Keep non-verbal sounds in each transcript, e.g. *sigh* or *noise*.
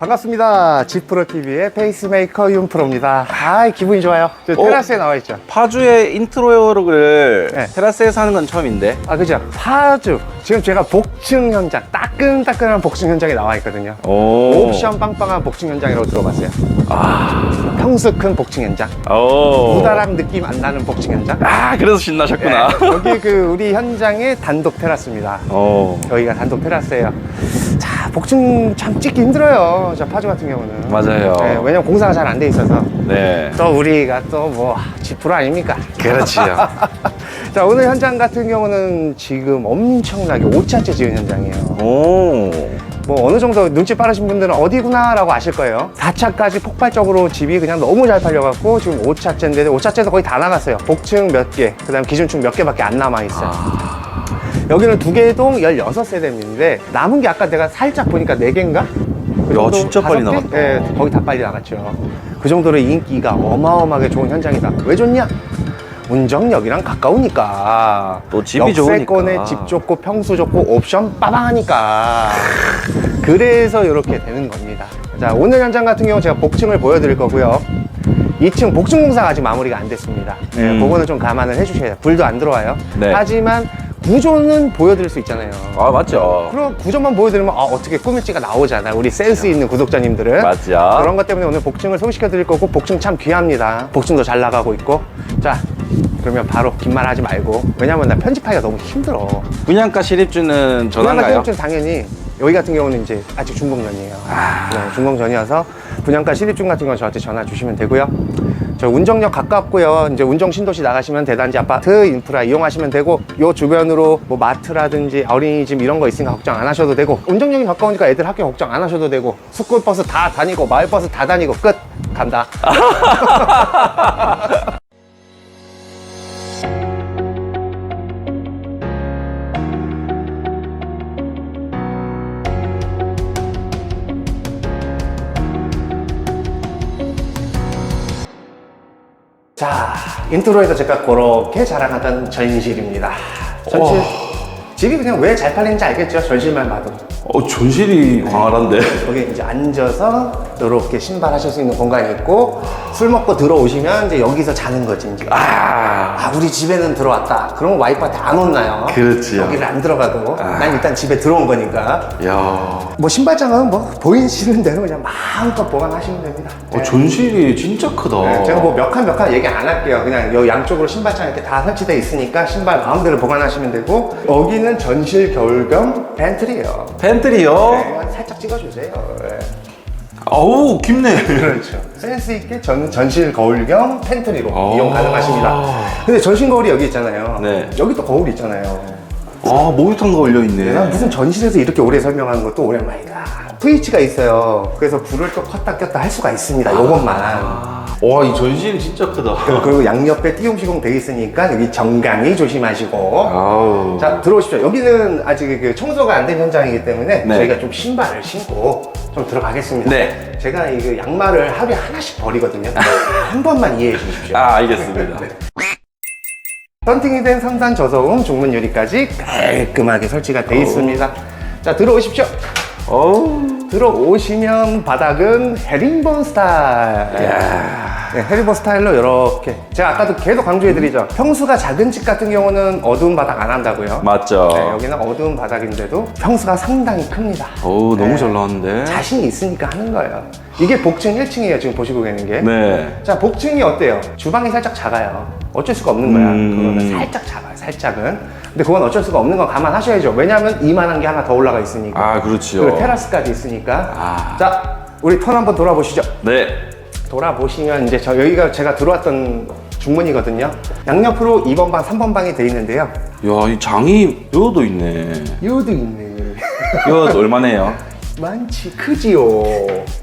반갑습니다. 지프로TV의 페이스메이커 윤프로입니다. 아, 기분이 좋아요. 저 어? 테라스에 나와 있죠. 파주의 인트로를 네. 테라스에서 하는 건 처음인데 아, 그죠? 파주. 지금 제가 복층 현장, 따끈따끈한 복층 현장에 나와 있거든요. 오. 옵션 빵빵한 복층 현장이라고 들어봤어요. 아, 평수 큰 복층 현장. 오. 무다락 느낌 안 나는 복층 현장. 아 그래서 신나셨구나 네, 여기 그 우리 현장의 단독 테라스입니다. 오. 여기가 단독 테라스예요. 자, 복층 참 찍기 힘들어요. 저 파주 같은 경우는. 맞아요. 네, 왜냐면 공사가 잘 안 돼 있어서. 네 또 우리가 또 뭐 지프로 아닙니까? 그렇지요 *laughs* 자 오늘 현장 같은 경우는 지금 엄청나게 5차째 지은 현장이에요. 오. 뭐 어느 정도 눈치 빠르신 분들은 어디구나라고 아실 거예요. 4차까지 폭발적으로 집이 그냥 너무 잘 팔려갖고 지금 5차째인데 5차째도 거의 다 나갔어요. 복층 몇 개, 그다음 기준층 몇 개밖에 안 남아 있어요. 여기는 두 개동 16세대인데 남은 게 아까 내가 살짝 보니까 4개인가? 야, 진짜 빨리 나갔다. 네, 거의 다 빨리 나갔죠. 그 정도로 인기가 어마어마하게 좋은 현장이다. 왜 좋냐? 운정역이랑 가까우니까. 또 집이 역세권에 좋으니까. 집 좋고 평수 좋고 옵션 빠방하니까. 그래서 이렇게 되는 겁니다. 자, 오늘 현장 같은 경우 제가 복층을 보여드릴 거고요. 2층 복층 공사가 아직 마무리가 안 됐습니다. 네, 음. 그거는 좀 감안을 해주셔야 돼요. 불도 안 들어와요. 네. 하지만 구조는 보여드릴 수 있잖아요. 아 맞죠 그럼 구조만 보여드리면 아, 어떻게 꾸밀지가 나오잖아. 우리 센스 있는 구독자님들은. 맞죠 그런 것 때문에 오늘 복층을 소개시켜 드릴 거고 복층 참 귀합니다. 복층도 잘 나가고 있고. 자, 그러면 바로 긴 말 하지 말고. 왜냐면 나 편집하기가 너무 힘들어. 분양가 실입주는 전화인가요? 분양가 당연히 여기 같은 경우는 이제 아직 준공전이에요. 네, 준공전이어서 분양가 실입중 같은 건 저한테 전화 주시면 되고요. 저 운정역 가깝고요. 이제 운정 신도시 나가시면 대단지 아파트 인프라 이용하시면 되고 요 주변으로 뭐 마트라든지 어린이집 이런 거 있으니까 걱정 안 하셔도 되고 운정역이 가까우니까 애들 학교 걱정 안 하셔도 되고 스쿨 버스 다 다니고 마을 버스 다 다니고 끝 간다. *laughs* 인트로에서 제가 그렇게 자랑하던 전실입니다. 전실. 집이 그냥 왜 잘 팔리는지 알겠죠? 전실만 봐도. 어 전실이 광활한데 여기 이제 앉아서 이렇게 신발 하실 수 있는 공간이 있고 술 먹고 들어오시면 이제 여기서 자는 거지 이제. 아 아, 우리 집에는 들어왔다. 그럼 와이프한테 안 혼나요. 그렇지요. 여기를 안 들어가도 아. 난 일단 집에 들어온 거니까. 야뭐 신발장은 뭐 보이시는 대로 그냥 마음껏 보관하시면 됩니다. 어, 전실이 진짜 크다 네, 제가 뭐 몇 칸 몇 칸 얘기 안 할게요. 그냥 요 양쪽으로 신발장 이렇게 다 설치돼 있으니까 신발 마음대로 보관하시면 되고 여기는 전실 겨울병 팬트리예요. 팬 트리요 네, 살짝 찍어주세요. 네. 어우 깊네 그렇죠. 센스 있게 전, 전실 거울경 팬트리로 아. 이용 가능하십니다. 근데 전신 거울이 여기 있잖아요. 네. 여기 또 거울이 있잖아요. 아 목욕탕 걸려 있네 난 무슨 전실에서 이렇게 오래 설명하는 것도 오랜만이다. 트위치가 있어요. 그래서 불을 또 껐다 꼈다 할 수가 있습니다. 요것만. 와 이 전실이 진짜 크다 그리고 양옆에 띄움 시공 돼 있으니까 여기 정강이 조심하시고. 아우 자 들어오십시오. 여기는 아직 그 청소가 안 된 현장이기 때문에 네. 저희가 좀 신발을 신고 좀 들어가겠습니다. 네. 제가 이 그 양말을 하루에 하나씩 버리거든요. 한 번만 이해해 주십시오. 아 알겠습니다 썬팅이 된 3단 저소음 중문 유리까지 깔끔하게 설치가 돼 있습니다. 자 들어오십시오. 어우 들어오시면 바닥은 헤링본 스타일. 네, 헤링본 스타일로 이렇게. 제가 아까도 계속 강조해드리죠. 평수가 작은 집 같은 경우는 어두운 바닥 안 한다고요. 맞죠 네, 여기는 어두운 바닥인데도 평수가 상당히 큽니다. 어우 너무 네. 잘 나왔는데 자신이 있으니까 하는 거예요. 이게 복층 1층이에요. 지금 보시고 계는 게. 네 자, 복층이 어때요? 주방이 살짝 작아요. 어쩔 수가 없는 거야. 음. 그거는 살짝 작아요. 살짝은. 근데 그건 어쩔 수가 없는 건 감안하셔야죠. 왜냐하면 이만한 게 하나 더 올라가 있으니까. 아 그렇지요 그리고 테라스까지 있으니까. 아. 자, 우리 턴 한번 돌아보시죠. 네 돌아보시면 이제 저 여기가 제가 들어왔던 중문이거든요. 양옆으로 2번 방, 3번 방이 돼 있는데요. 야, 이 장이 여도 있네. 여도 있네. 여 얼마네요? *laughs* 많지 크지요.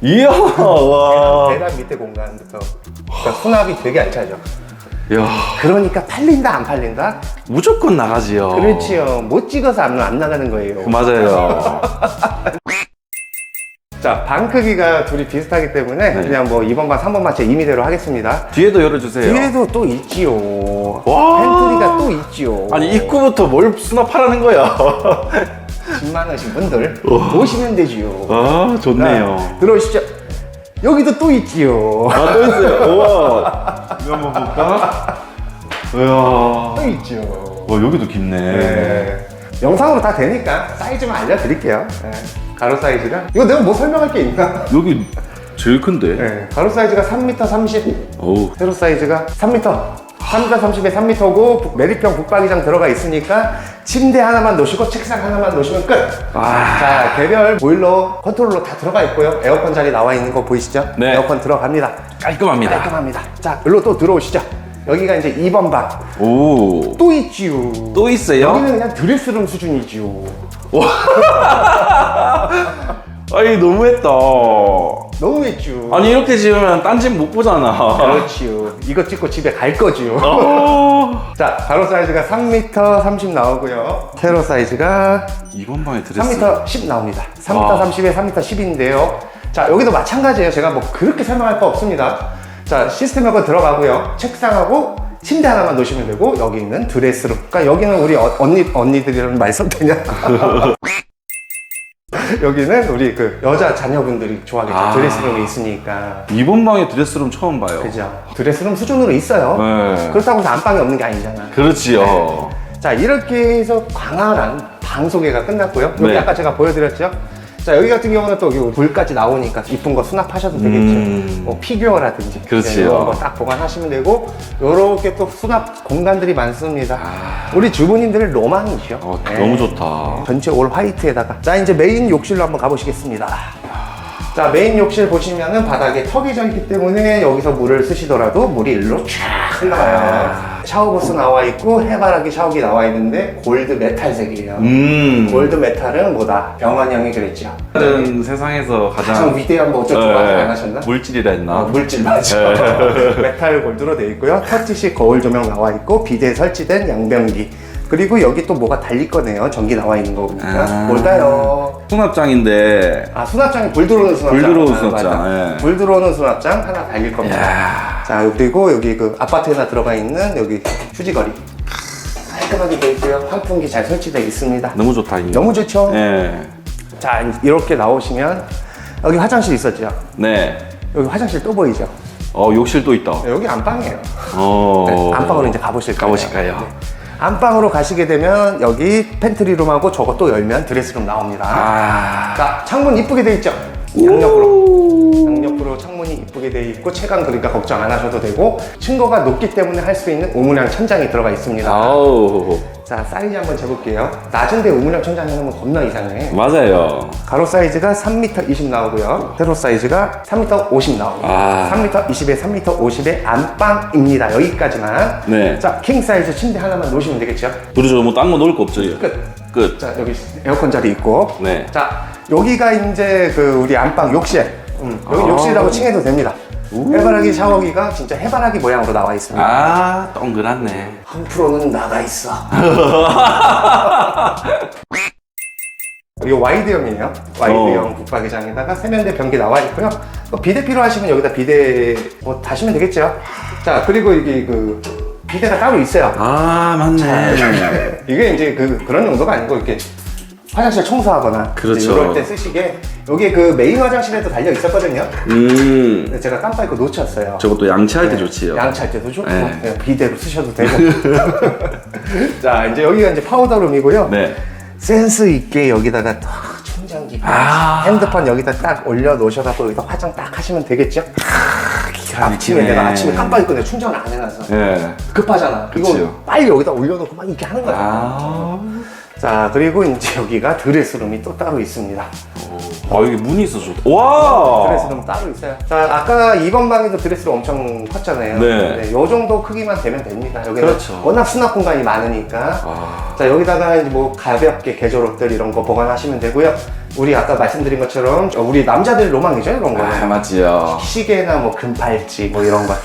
이야, 와. 계단 밑에 공간부터. 그러니까 수납이 되게 알차죠. 야, 그러니까 팔린다 안 팔린다? 무조건 나가지요. 그렇지요. 못 찍어서 안, 안 나가는 거예요. 맞아요. *laughs* 자, 방 크기가 둘이 비슷하기 때문에 네. 그냥 뭐 2번 방, 3번 방 제 임의대로 하겠습니다. 뒤에도 열어주세요. 뒤에도 또 있지요. 와. 팬트리가 또 있지요. 아니, 입구부터 뭘 수납하라는 거야? *laughs* 집 많으신 분들 오시면 되지요. 아, 좋네요. 자, 들어오시죠. 여기도 또 있지요. 아, 또 있어요. *laughs* 우와. 이거 한번 볼까? *laughs* 이야. 또 있죠. 와, 여기도 깊네. 네. 영상으로 다 되니까 사이즈만 알려드릴게요. 네. 가로 사이즈가 이거 내가 뭐 설명할 게 있나? *laughs* 여기 제일 큰데? 네. 가로 사이즈가 3m 30, 어우. 세로 사이즈가 3m. 3m 30에 3m고 매립형 북박이장 들어가 있으니까 침대 하나만 놓으시고 책상 하나만 놓으시면 끝. 와. 자 개별 보일러 컨트롤러 다 들어가 있고요. 에어컨 자리 나와 있는 거 보이시죠? 네. 에어컨 들어갑니다. 깔끔합니다. 깔끔합니다. 자 여기로 또 들어오시죠. 여기가 이제 2번 방. 오. 또 있지요. 또 있어요? 여기는 그냥 드레스룸 수준이지요. *laughs* 아니, 너무했다. 너무 했죠. 아니, 이렇게 지으면 딴 집 못 보잖아. 그렇지요. 이거 찍고 집에 갈 거지요. 어. *laughs* 자, 가로 사이즈가 3m 30 나오고요. 세로 사이즈가 이번 방에 드레스. 3m 10 나옵니다. 3m 와. 30에 3m 10인데요. 자, 여기도 마찬가지예요. 제가 뭐 그렇게 설명할 거 없습니다. 자, 시스템하고 들어가고요. 책상하고 침대 하나만 놓으시면 되고 여기는 드레스룸. 그러니까 여기는 우리 어- 언니 언니들이라는 말 써도 되냐? 여기는 우리 그 여자 자녀분들이 좋아하겠죠. 아. 드레스룸이 있으니까. 이번 방에 드레스룸 처음 봐요. 그죠. 드레스룸 수준으로 있어요. 네. 그렇다고 해서 안방이 없는 게 아니잖아. 그렇지요. 자, 이렇게 해서 광활한 방 소개가 끝났고요. 여기 네. 아까 제가 보여드렸죠? 자, 여기 같은 경우는 또 여기 불까지 나오니까 이쁜 거 수납하셔도 되겠죠. 음. 뭐 피규어라든지. 그렇지요. 이런 거 딱 보관하시면 되고, 요렇게 또 수납 공간들이 많습니다. 아. 우리 주부님들의 로망이죠. 어, 네. 너무 좋다. 전체 올 화이트에다가. 자, 이제 메인 욕실로 한번 가보시겠습니다. 자, 메인 욕실 보시면은 바닥에 턱이 져 있기 때문에 여기서 물을 쓰시더라도 물이 일로 쫙 흘러가요. 샤워부스 나와 있고 해바라기 샤워기 나와 있는데 골드 메탈색이에요. 음. 골드 메탈은 뭐다? 병원형이 그랬죠. 다른 세상에서 가장 가장 위대한 뭐 어쩌고 저쩌고 네, 안 하셨나? 물질이라 했나? 아, 물질 맞죠. *laughs* 메탈 골드로 되어 있고요. 터치식 거울 조명 나와 있고 비대 설치된 양변기. 그리고 여기 또 뭐가 달릴 거네요. 전기 나와 있는 거 보니까. 아. 뭘까요? 수납장인데 아 수납장이 불 들어오는 수납장. 불 들어오는 아, 수납장. 예. 불 들어오는 수납장 하나 달릴 겁니다. 이야. 자 그리고 여기 그 아파트에나 들어가 있는 여기 휴지거리 깔끔하게 되어 있고요. 환풍기 잘 설치되어 있습니다. 너무 좋다. 이거. 너무 좋죠. 네. 자 이렇게 나오시면 여기 화장실 있었죠. 네. 여기 화장실 또 보이죠. 어 욕실 또 있다. 네, 여기 안방이에요. 어. 네, 안방으로 이제 가보실 거예요. 가보실까요? 네. 안방으로 가시게 되면 여기 팬트리룸하고 저거 또 열면 드레스룸 나옵니다. 아. 자, 창문 이쁘게 돼 있죠? 양옆으로. 창문이 이쁘게 돼 있고 채광 그러니까 걱정 안 하셔도 되고 층고가 높기 때문에 할 수 있는 우문양 천장이 들어가 있습니다. 아우. 자, 사이즈 한번 재볼게요. 낮은데 우문양 천장 해놓으면 겁나 이상해. 맞아요. 가로 사이즈가 3m 20 나오고요. 세로 사이즈가 3m 50 나옵니다. 아. 3m 20에 3m 50의 안방입니다. 여기까지만. 네. 자, 킹 사이즈 침대 하나만 놓으시면 되겠죠? 그렇죠. 뭐 딴거 놓을 거 없죠. 끝. 끝. 자, 여기 에어컨 자리 있고. 네. 자, 여기가 이제 그 우리 안방 욕실. 음, 여기 아. 욕실이라고 칭해도 됩니다. 해바라기 샤워기가 진짜 해바라기 모양으로 나와 있습니다. 아 동그랗네. 한 프로는 나가 있어. *laughs* 이거 와이드형이에요. 와이드형 어. 붙박이장에다가 세면대 변기 나와 있고요. 뭐 비대 필요하시면 여기다 비대 뭐 다시면 되겠죠. 자 그리고 이게 그 비대가 따로 있어요. 아 맞네. *laughs* 이게 이제 그 그런 용도가 아니고 이렇게 화장실 청소하거나 그렇죠. 이럴 때 쓰시게 여기 그 메인 화장실에도 달려 있었거든요. 음. 근데 제가 깜빡 잊고 놓쳤어요. 저것도 양치할 때 네, 좋지요. 양치할 때도 좋고 네. 네, 비대로 쓰셔도 되고. *laughs* *laughs* 자 이제 여기가 이제 파우더룸이고요. 네. 센스 있게 여기다가 딱 충전기, 아. 핸드폰 여기다 딱 올려 놓으셔갖고 여기다 화장 딱 하시면 되겠죠? 기가 아침에. 내가 아침에 깜빡 잊고 내가 충전 안 해놔서 네. 급하잖아. 이거 그치요. 빨리 여기다 올려놓고 막 이렇게 하는 거야. 아. 자 그리고 이제 여기가 드레스룸이 또 따로 있습니다. 아 여기 문이 있어 좋다. 와. 드레스룸 따로 있어요. 자 아까 2번 방에도 드레스룸 엄청 컸잖아요. 네. 요 정도 크기만 되면 됩니다. 여기는 그렇죠. 워낙 수납 공간이 많으니까. 아. 자 여기다가 이제 뭐 가볍게 개조옷들 이런 거 보관하시면 되고요. 우리 아까 말씀드린 것처럼 우리 남자들 로망이죠 이런 거. 아 맞지요. 시계나 뭐 금팔찌 뭐 이런 거쫙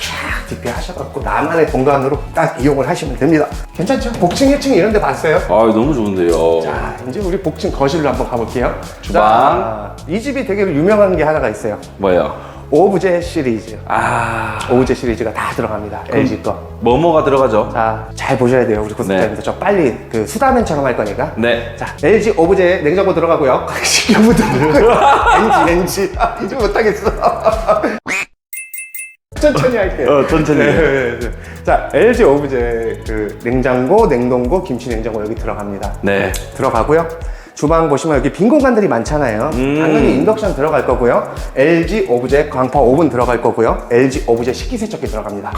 디피하셔갖고 나만의 공간으로 딱 이용을 하시면 됩니다. 괜찮죠? 복층 1층 이런 데 봤어요? 아 너무 좋은데요. 자, 이제 우리 복층 거실로 한번 가볼게요. 주방. 자, 이 집이 되게 유명한 게 하나가 있어요. 뭐예요? 오브제 시리즈. 아, 오브제 시리즈가 다 들어갑니다. LG 거. 뭐뭐가 들어가죠? 자, 잘 보셔야 돼요. 우리 고스톱자님들. 저 빨리 그 수다맨처럼 할 거니까. 네. 자, LG 오브제 냉장고 들어가고요. 식기부 들어가고요. NG, NG. 아, 이제 못하겠어. *laughs* 천천히 할게요. 어, 천천히. 네, 네, 네. 자, LG 오브제 그 냉장고, 냉동고, 김치 냉장고 여기 들어갑니다. 네. 들어가고요. 주방 보시면 여기 빈 공간들이 많잖아요. 음. 당연히 인덕션 들어갈 거고요. LG 오브제 광파 오븐 들어갈 거고요. LG 오브제 식기세척기 들어갑니다.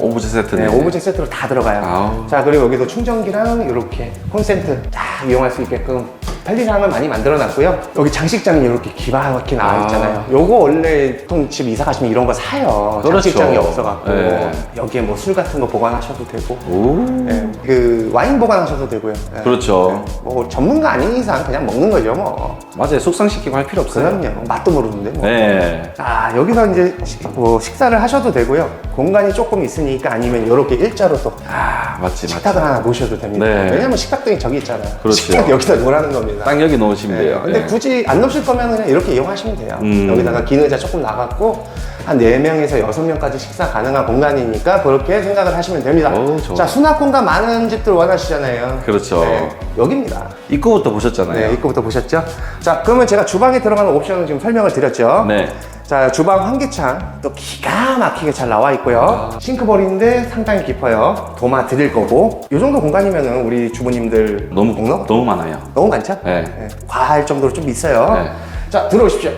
오브제 세트네. 네, 오브제 세트로 다 들어가요. 아우. 자, 그리고 여기도 충전기랑 이렇게 콘센트 다 이용할 수 있게끔 편리함을 많이 만들어 놨고요. 여기 장식장이 이렇게 막히게 나와 아. 있잖아요. 요거 원래 보통 집 이사 가시면 이런 거 사요. 그렇죠. 장식장이 없어갖고. 네. 여기에 뭐 술 같은 거 보관하셔도 되고. 오. 네, 그 와인 보관하셔도 되고요. 네. 그렇죠. 뭐 전문가 아닌 이상 그냥 먹는 거죠 뭐. 맞아요. 숙성시키고 할 필요 없어요. 그럼요. 맛도 모르는데 뭐. 네. 자 여기서 이제 식, 뭐 식사를 하셔도 되고요. 공간이 조금 있으니까 아니면 이렇게 일자로 또 아, 맞지, 맞지. 식탁을 하나 놓으셔도 됩니다. 네. 왜냐면 식탁등이 저기 있잖아요. 그렇죠. 식탁 여기다 놓으라는 겁니다. 딱 여기 놓으시면 네. 돼요. 근데 네. 굳이 안 넣으실 거면 그냥 이렇게 이용하시면 돼요. 음. 여기다가 긴 의자 조금 나갔고 한 4명에서 6명까지 식사 가능한 공간이니까 그렇게 생각을 하시면 됩니다. 오, 좋아. 자, 수납 공간 많은 집들 원하시잖아요. 그렇죠. 네, 여기입니다. 입구부터 보셨잖아요. 네, 입구부터 보셨죠? 자, 그러면 제가 주방에 들어가는 옵션을 지금 설명을 드렸죠? 네. 자, 주방 환기창 또 기가 막히게 잘 나와 있고요. 아. 싱크볼인데 상당히 깊어요. 도마 드릴 거고. 이 정도 공간이면은 우리 주부님들 너무, 먹는 너무 많아요. 너무 많죠? 네. 과할 정도로 좀 있어요. 네. 자, 들어오십시오.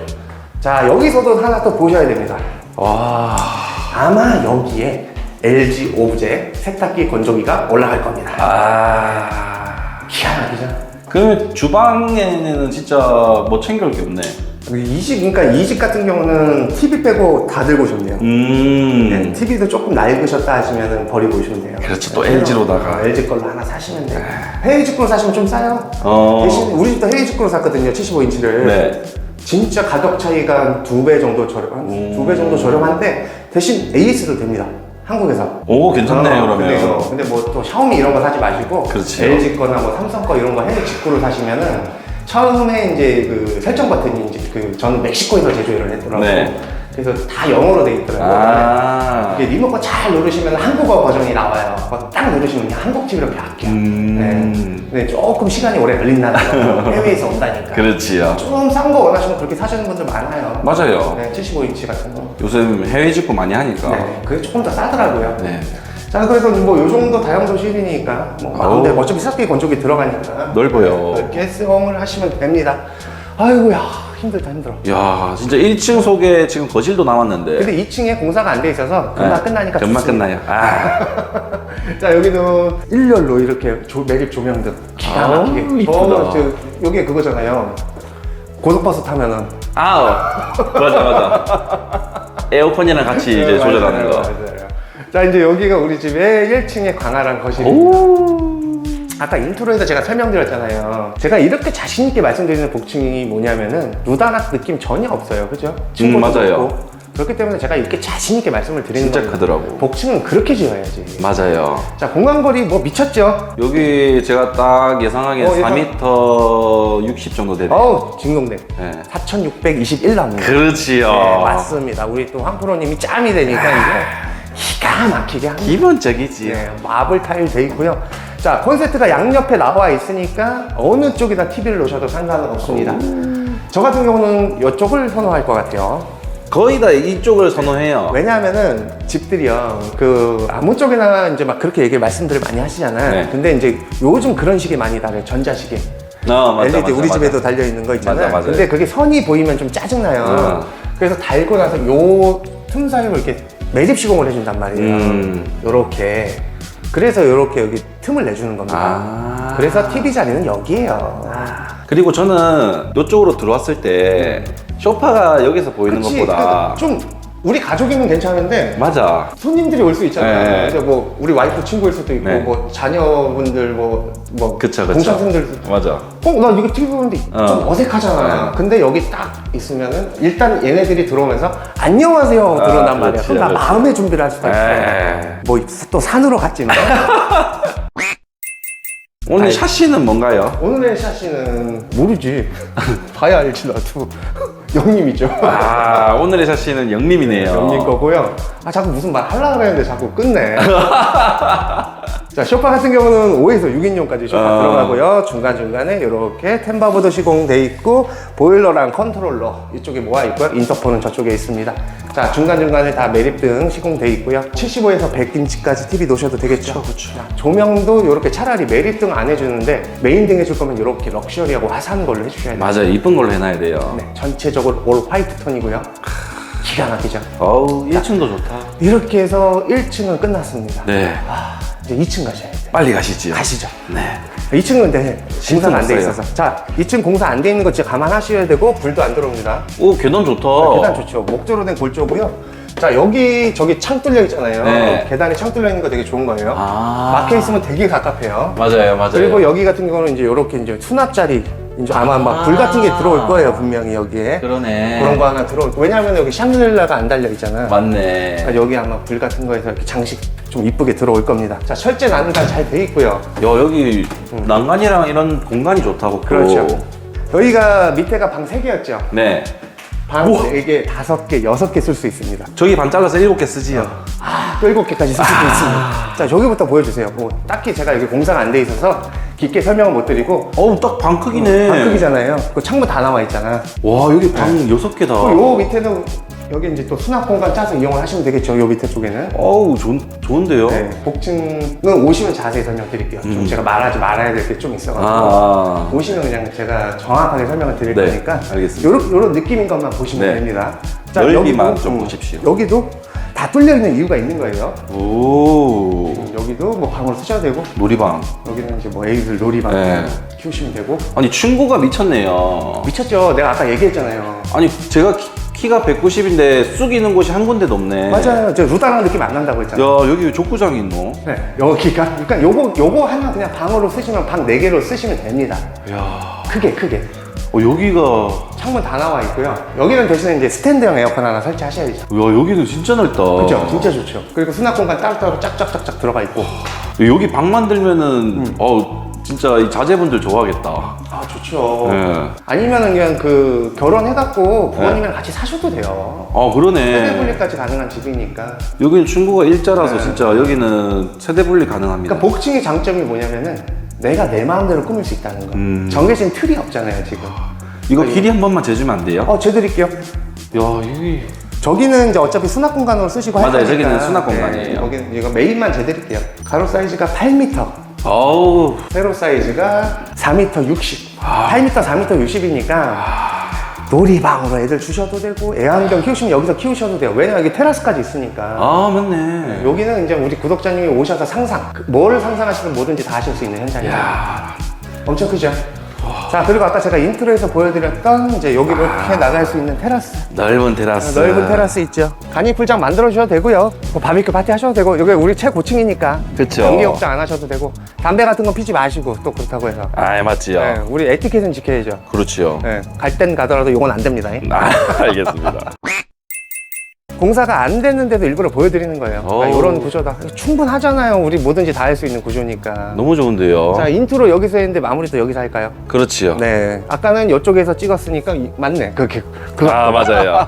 자, 여기서도 하나 또 보셔야 됩니다. 와. 아마 여기에 LG 오브제 세탁기 건조기가 올라갈 겁니다. 아. 기가 막히죠? 그러면 주방에는 진짜 뭐 챙겨올 게 없네. 이 집, 그러니까 이집 같은 경우는 TV 빼고 다 들고 오셨네요. 음. 네, TV도 조금 낡으셨다 하시면 버리고 오시면 돼요. 그렇죠. 또 LG로다가. 어, LG 걸로 하나 사시면 돼요. 해외 직구로 사시면 좀 싸요. 어. 대신 우리 집도 해외 직구로 샀거든요. 75인치를. 네. 진짜 가격 차이가 두배 정도 저렴, 음. 두배 정도 저렴한데 대신 AS도 됩니다. 한국에서. 오, 괜찮네요, 어, 그러면. 근데 뭐 또 샤오미 이런 거 사지 마시고 그렇죠. LG 거나 뭐 삼성 거 이런 거 해외 직구로 사시면은 처음에 이제 그 설정 버튼이 이제 그 저는 멕시코에서 제조를 했더라고요. 네. 그래서 다 영어로 돼 있더라고요. 아. 이게 리모컨 잘 누르시면 한국어 버전이 나와요. 그거 딱 누르시면 그냥 한국 TV로 바뀌어요. 음. 네. 근데 조금 시간이 오래 걸린다는 거. *laughs* 해외에서 온다니까. 그렇지요. 좀 싼 거 원하시면 그렇게 사시는 분들 많아요. 맞아요. 네, 75인치 같은 거. 요즘 해외 직구 많이 하니까. 네, 그게 조금 더 싸더라고요. 네. 자, 그래서 뭐 요 정도 다용도 실이니까 뭐 아우. 마음대 어차피 세탁기 건조기 들어가니까 넓어요. 이렇게 사용을 하시면 됩니다. 아이고야 힘들다 힘들어. 야, 진짜 1층 속에 지금 거실도 나왔는데. 근데 2층에 공사가 안 돼 있어서 금방 네. 끝나니까 금방 좋습니다. 끝나요. 아. *laughs* 자 여기는 일렬로 이렇게 조, 매립 조명등 기가 아우, 막히게 이쁘다. 어, 저, 여기 그거잖아요 고속버스 타면은 아우. 맞아, 맞아. *laughs* 에어컨이랑 같이 이제 조절하는 거. 자 이제 여기가 우리 집의 1층의 광활한 거실입니다 오. 아까 인트로에서 제가 설명드렸잖아요 제가 이렇게 자신있게 말씀드리는 복층이 뭐냐면은 루다락 느낌 전혀 없어요 그죠? 음, 맞아요. 없고. 그렇기 때문에 제가 이렇게 자신있게 말씀을 드리는 진짜 겁니다. 크더라고. 복층은 그렇게 지어야지 맞아요. 자 공간거리 뭐 미쳤죠? 여기 제가 딱 예상하기엔 어, 예상- 4m 60 정도 되네요. 어우 진공대 네. 4621 나옵니다 그렇지요. 네, 맞습니다. 우리 또 황프로님이 짬이 되니까 이제 기가 막히게 합니다. 기본적이지. 네, 마블 타일 돼 있고요. 자, 콘센트가 양옆에 나와 있으니까 어느 쪽에다 TV를 놓으셔도 상관은 없습니다. 저 같은 경우는 이쪽을 선호할 것 같아요. 거의 다 이쪽을 선호해요. 왜냐하면은 집들이요, 그 아무 쪽이나 이제 막 그렇게 얘기 말씀들을 많이 하시잖아 요. 네. 근데 이제 요즘 그런 시계 많이 달아요. 전자시계. 어, 맞아, LED 맞아, 우리 맞아. 집에도 달려 있는 거 있잖아 요. 맞아, 맞아요. 근데 그게 선이 보이면 좀 짜증 나요. 어. 그래서 달고 나서 요 틈 사이로 이렇게 매집 시공을 해준단 말이에요. 음. 요렇게. 그래서 요렇게 여기 틈을 내주는 겁니다. 아. 그래서 TV 자리는 여기에요. 그리고 저는 이쪽으로 들어왔을 때 쇼파가 여기서 보이는 그치? 것보다 그, 좀 우리 가족이면 괜찮은데 맞아. 손님들이 올 수 있잖아요. 네. 이제 뭐 우리 와이프 친구일 수도 있고 네. 뭐 자녀분들 뭐뭐 그쵸, 그쵸. 동창생들 맞아. 어, 나 이거 TV 보는데 좀 어. 어색하잖아. 네. 근데 여기 딱 있으면은 일단 얘네들이 들어오면서 안녕하세요 아, 들어온단 말이야. 그렇지, 그럼 나 그렇지. 마음의 준비를 할 수가 있어. 에이. 뭐 또 산으로 갔지만 *laughs* 오늘 아이. 샤시는 뭔가요? 오늘의 샤시는 모르지. 봐야 알지 나도. 영님이죠. 아, 오늘의 샷시는 영림이네요. 영님 거고요. 아 자꾸 무슨 말 하려고 그랬는데 자꾸 끝내. *laughs* 자 쇼파 같은 경우는 5에서 6인용까지 쇼파 아. 들어가고요. 중간 중간에 이렇게 템바보드 시공돼 있고 보일러랑 컨트롤러 이쪽에 모아 있고요. 인터폰은 저쪽에 있습니다. 자 중간 중간에 다 매립등 시공돼 있고요. 75에서 100인치까지 TV 놓으셔도 되겠죠. 자, 조명도 이렇게 차라리 매립등 안 해주는데 메인등 해줄 거면 이렇게 럭셔리하고 화사한 걸로 해주셔야 돼요. 맞아요. 이쁜 걸로 해놔야 돼요. 네, 전체적으로 올 화이트 톤이고요. 기가 막히죠. 어우, 1층도 좋다. 이렇게 해서 1층은 끝났습니다. 네. 아, 이제 2층 가셔야 돼요. 빨리 가시죠. 가시죠. 네. 2층은 근데 공사가 안 돼 없어요. 있어서. 자, 2층 공사 안 돼 있는 거 진짜 감안하셔야 되고, 불도 안 들어옵니다. 오, 계단 좋다. 계단 좋죠. 목조로 된 골조고요. 자, 여기, 저기 창 뚫려 있잖아요. 네. 계단에 창 뚫려 있는 거 되게 좋은 거예요. 아. 막혀 있으면 되게 갑갑해요. 맞아요, 맞아요. 그리고 여기 같은 경우는 이제 이렇게 이제 수납자리, 이제 아마 막불 같은 게 들어올 거예요, 분명히 여기에. 그러네. 그런 거 하나 들어올 거예요. 왜냐면 여기 샹들라가 안 달려 있잖아. 맞네. 그러니까 여기 아마 불 같은 거에서 이렇게 장식 좀 이쁘게 들어올 겁니다. 자, 철제 난간 잘 돼 있고요. 야, 여기 난간이랑 이런 공간이 좋다고. 음. 그렇죠. 여기가 밑에가 방 3개였죠. 네. 방 4개, 5개, 6개 쓸 수 있습니다. 저기 반 잘라서 7개 쓰지요. 아, 또 7개까지 쓸 수도 있습니다. 자, 저기부터 보여주세요. 뭐, 딱히 제가 여기 공사가 안 돼 있어서 깊게 설명을 못 드리고, 어우, 딱 방 크기네. 방 크기잖아요. 그 창문 다 나와 있잖아. 와, 여기 방 여섯 개다. 또 요 밑에는 여기 이제 또 수납 공간 짜서 이용을 하시면 되겠죠. 요 밑에 쪽에는. 어우, 좋, 좋은데요? 네, 복층은 오시면 자세히 설명드릴게요. 좀 제가 말하지 말아야 될 게 좀 있어가지고. 아. 오시면 그냥 제가 정확하게 설명을 드릴 네, 거니까 알겠습니다. 요런, 요런 느낌인 것만 보시면 네. 됩니다. 넓이만 좀 음, 보십시오. 여기도 다 뚫려 있는 이유가 있는 거예요. 오. 음, 여기도 뭐 방으로 쓰셔도 되고 놀이방. 여기는 이제 뭐 애기들 놀이방 네. 키우시면 되고 아니, 층고가 미쳤네요. 미쳤죠. 내가 아까 얘기했잖아요. 아니, 제가 키, 가 190인데 쑥 있는 곳이 한 군데도 없네. 맞아요. 저 루다랑 느낌 안 난다고 야, 했잖아요. 여기 족구장이 있노? 네, 여기가 그러니까 요거 요거 하나 그냥 방으로 쓰시면 방 네 개로 쓰시면 됩니다. 야, 크게 크게. 어, 여기가. 창문 다 나와 있고요. 여기는 대신에 이제 스탠드형 에어컨 하나 설치하셔야죠. 야, 여기는 진짜 넓다. 그렇죠. 진짜 좋죠. 그리고 수납 공간 따로따로 짝짝짝짝 들어가 있고. 여기 방 만들면은, 음. 어, 진짜 이 자제분들 좋아하겠다. 아 좋죠. 네. 아니면은 그냥 그 결혼해갖고 부모님이랑 같이 사셔도 돼요. 아, 그러네. 세대 분리까지 가능한 집이니까. 여기는 충고가 일자라서 네. 진짜 여기는 세대 분리 가능합니다. 그러니까 복층의 장점이 뭐냐면은 내가 내 마음대로 꾸밀 수 있다는 거. 음. 정해진 틀이 없잖아요 지금. 이거 길이 한 번만 재주면 안 돼요? 어, 재드릴게요. 야, 여기. 저기는 이제 어차피 수납 공간으로 쓰시고 할 맞아요. 거니까. 저기는 수납 공간이에요. 네, 여기는 이거 메인만 재드릴게요. 가로 사이즈가 8m. 어우, 세로 사이즈가 4m 60. 아. 8m 4m 60이니까 놀이방으로 애들 주셔도 되고 애완견 키우시면 여기서 키우셔도 돼요. 왜냐면 여기 테라스까지 있으니까. 아, 맞네. 여기는 이제 우리 구독자님이 오셔서 상상, 그 뭘 상상하시든 뭐든지 다 하실 수 있는 현장이에요. 야, 엄청 크죠? 자, 그리고 아까 제가 인트로에서 보여드렸던 이제 여기 이렇게 나갈 수 있는 테라스. 넓은 테라스. 넓은 테라스 있죠. 간이 풀장 만들어 주셔도 되고요. 뭐 바비큐 파티 하셔도 되고 여기 우리 최고층이니까 그쵸. 연기 걱정 안 하셔도 되고 담배 같은 거 피지 마시고 또 그렇다고 해서 아, 맞지요. 네, 우리 에티켓은 지켜야죠. 그렇지요. 네, 갈 땐 가더라도 이건 안 됩니다. 아, *laughs* 알겠습니다. 공사가 안 됐는데도 일부러 보여드리는 거예요. 오. 이런 구조다. 충분하잖아요. 우리 뭐든지 다 할 수 있는 구조니까. 너무 좋은데요. 자 인트로 여기서 했는데 마무리도 여기서 할까요? 그렇지요. 네. 아까는 이쪽에서 찍었으니까 이- 맞네. 그렇게 그 아, 맞아요.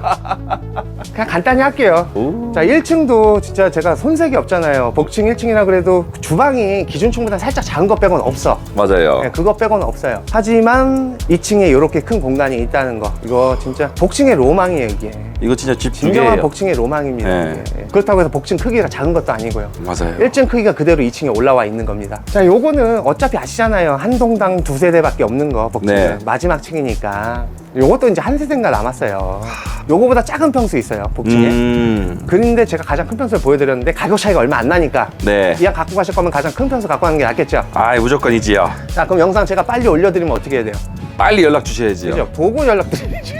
*laughs* 그냥 간단히 할게요. 오. 자 1층도 진짜 제가 손색이 없잖아요. 복층 1층이라 그래도 주방이 기준층보다 살짝 작은 것 빼고는 없어. 맞아요. 네, 그거 빼고는 없어요. 하지만 2층에 이렇게 큰 공간이 있다는 거. 이거 진짜 복층의 로망이에요, 이게. 이거 진짜 집 두 진정한 개예요. 복층 의 로망입니다. 네. 이게. 예. 그렇다고 해서 복층 크기가 작은 것도 아니고요. 맞아요. 1층 크기가 그대로 2층에 올라와 있는 겁니다. 자, 요거는 어차피 아시잖아요. 한 동당 두 세대밖에 없는 거, 복층은. 네. 마지막 층이니까. 요것도 이제 한 세대인가 남았어요. 요거보다 작은 평수 있어요, 복층에. 음. 그런데 제가 가장 큰 평수를 보여드렸는데 가격 차이가 얼마 안 나니까. 네. 이왕 갖고 가실 거면 가장 큰 평수 갖고 가는 게 낫겠죠? 아, 무조건이지요. 자, 그럼 영상 제가 빨리 올려드리면 어떻게 해야 돼요? 빨리 연락 주셔야지요. 그죠? 보고 연락드려야지.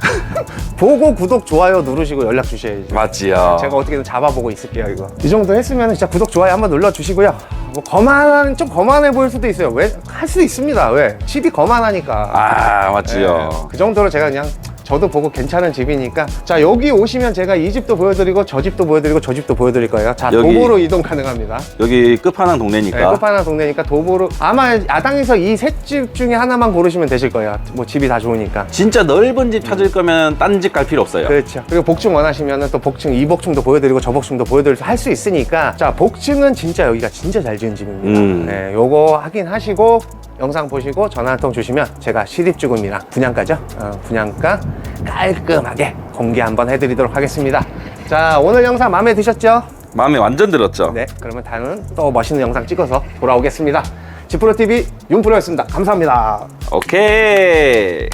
*laughs* 보고 구독, 좋아요 누르시고 연락 주셔야지. 맞지요. 제가 어떻게든 잡아보고 있을게요, 이거. 이 정도 했으면 진짜 구독, 좋아요 한번 눌러주시고요. 뭐, 거만한, 좀 거만해 보일 수도 있어요. 왜? 할 수 있습니다. 왜? 집이 거만하니까. 아, 예, 맞지요. 그 정도로 제가 그냥 저도 보고 괜찮은 집이니까 자 여기 오시면 제가 이 집도 보여드리고 저 집도 보여드리고 저 집도 보여드릴 거예요 자 여기- 도보로 이동 가능합니다 여기 끝판왕 동네니까. 네, 끝판왕 동네니까 도보로 아마 야당에서 이세집 중에 하나만 고르시면 되실 거예요 뭐 집이 다 좋으니까 진짜 넓은 집 찾을 거면 딴 집 갈 필요 없어요. 그렇죠. 그리고 복층 원하시면 또 복층, 이 복층도 보여드리고 저 복층도 보여드리고 할 수 있으니까 자 복층은 진짜 여기가 진짜 잘 지은 집입니다. 음. 네, 요거 확인하시고 영상 보시고 전화 한 통 주시면 제가 시립주금이랑 분양가죠. 어, 분양가 깔끔하게 공개 한번 해드리도록 하겠습니다. 자 오늘 영상 마음에 드셨죠? 마음에 완전 들었죠? 네, 그러면 다음은 또 멋있는 영상 찍어서 돌아오겠습니다. 지프로TV 윤프로였습니다. 감사합니다. 오케이.